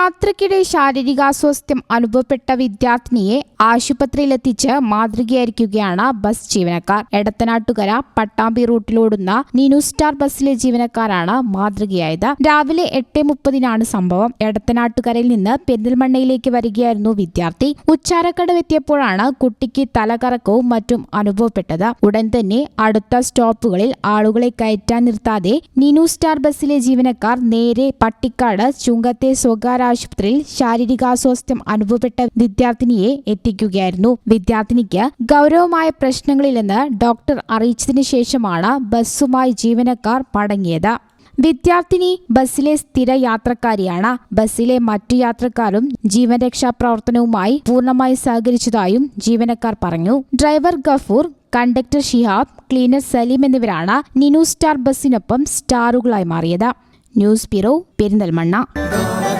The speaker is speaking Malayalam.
യാത്രക്കിടെ ശാരീരികാസ്വാസ്ഥ്യം അനുഭവപ്പെട്ട വിദ്യാർത്ഥിനിയെ ആശുപത്രിയിലെത്തിച്ച് മാതൃകയായിരിക്കുകയാണ് ബസ് ജീവനക്കാർ. എടത്തനാട്ടുകര പട്ടാമ്പി റൂട്ടിലോടുന്ന നിനു സ്റ്റാർ ബസ്സിലെ ജീവനക്കാരാണ് മാതൃകയായത്. രാവിലെ എട്ട് മുപ്പതിനാണ് സംഭവം. എടത്തനാട്ടുകരയിൽ നിന്ന് പെരിന്തൽമണ്ണയിലേക്ക് വരികയായിരുന്നു വിദ്യാർത്ഥി. ഉച്ചാരക്കടവ് എത്തിയപ്പോഴാണ് കുട്ടിക്ക് തലകറക്കവും മറ്റും അനുഭവപ്പെട്ടത്. ഉടൻ തന്നെ അടുത്ത സ്റ്റോപ്പുകളിൽ ആളുകളെ കയറ്റാൻ നിർത്താതെ നിനു സ്റ്റാർ ബസ്സിലെ ജീവനക്കാർ നേരെ പട്ടിക്കാട് ചുങ്കത്തെ സ്വകാര്യ ആശുപത്രിയിൽ ശാരീരികാസ്വാസ്ഥ്യം അനുഭവപ്പെട്ട വിദ്യാർത്ഥിനിയെ എത്തിക്കുകയായിരുന്നു. വിദ്യാർത്ഥിനിക്ക് ഗൗരവമായ പ്രശ്നങ്ങളില്ലെന്ന് ഡോക്ടർ അറിയിച്ചതിനു ശേഷമാണ് ബസ്സുമായി ജീവനക്കാർ മടങ്ങിയത്. വിദ്യാർത്ഥിനി ബസ്സിലെ സ്ഥിര യാത്രക്കാരിയാണ്. ബസ്സിലെ മറ്റു യാത്രക്കാരും ജീവൻ രക്ഷാ പ്രവർത്തനവുമായി പൂർണമായി സഹകരിച്ചതായും ജീവനക്കാർ പറഞ്ഞു. Driver Gafoor conductor Shihab cleaner Saleem എന്നിവരാണ് നിനു സ്റ്റാർ ബസ്സിനൊപ്പം സ്റ്റാറുകളായി മാറിയത്. News bureau Perinthalmanna.